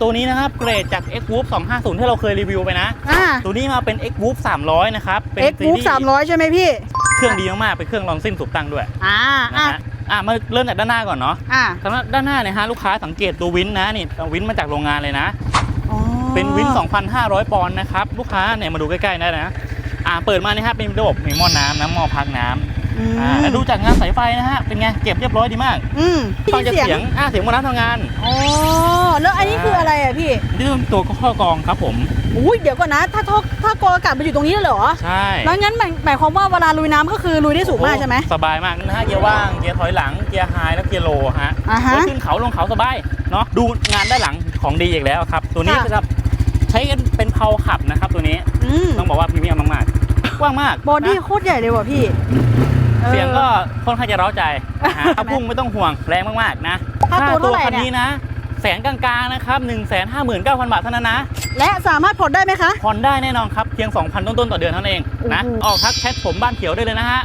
อัปเกรดจาก X Whoop 250 ที่เราเคยรีวิวไปนะ อ่าตัวนี้มาเป็น X Whoop 300 นะครับ เป็น X ซี Move รีส์สามร้อยใช่ไหมพี่ เครื่องดีมากๆ เป็นเครื่องรอนสิ้นสูบตั้งด้วยอ่านะอะฮะอะมาเริ่มจากด้านหน้าก่อนเนาะอ่าสำหรับด้านหน้าเนี่ยฮะลูกค้าสังเกตตัววินนะนี่วินมาจากโรงงานเลยนะ อ๋อเป็นวิน 2,500 ปอนด์นะครับ ลูกค้าเนี่ยมาดูใกล้ๆได้นะอ่าเปิดมาเนี่ยฮะเป็นระบบมีหม้อน้ำนะหม้อพักน้ำอืมอ่าแล้วดูจากงานสายไฟนะฮะเป็นไงเก็บเรียบร้อยดีมากอืมฟังจากได้เสียงอ่าเสียงหม้อน้ำทำงาน อ๋อ แล้วอันนี้คืออะไรอะพี่นี่เป็นตัวข้อกรองครับผมอุ้ยเดี๋ยวก่อนนะ ถ้าท่อถ้ากรองอากาศมันอยู่ตรงนี้เลยเหรอใช่แล้วงั้นหมายหมายความว่าเวลาลุยน้ำก็คือลุยได้สูงมากใช่ไหมสบายมากนะฮะเกียร์ว่างเกียร์ถอยหลังเกียร์ไฮแล้วเกียร์โลฮะอ่าฮะไว้ขึ้นเขาลงเขาสบายเนาะดูงานด้านหลังของดีอีกแล้วครับ ตัวนี้ค่ะจะใช้กันเป็นเพาขับนะครับตัวนี้อืมต้องบอกว่าพรีเมียมมากๆกว้างมากบอดี้นะโคตรใหญ่เลยว่ะพี่ออเสียงก็ค่อนข้างจะเร้าใจนะฮะถ้าพุ่งไม่ต้องห่วงแรงมากๆนะค่าตัวเท่าไหร่คันเนี่ยนี้นะ แสนกลางๆนะครับ 1 5 9 0 0 0 บาทเท่านั้นนะ และสามารถผ่อนได้ไหมคะ ผ่อนได้แน่นอนครับ เพียง 2,000 ต้นๆ ต่อเดือนเท่านั้นเองนะโอ้โหออกทักแชทผมบ้านเขียวได้เลยนะฮะ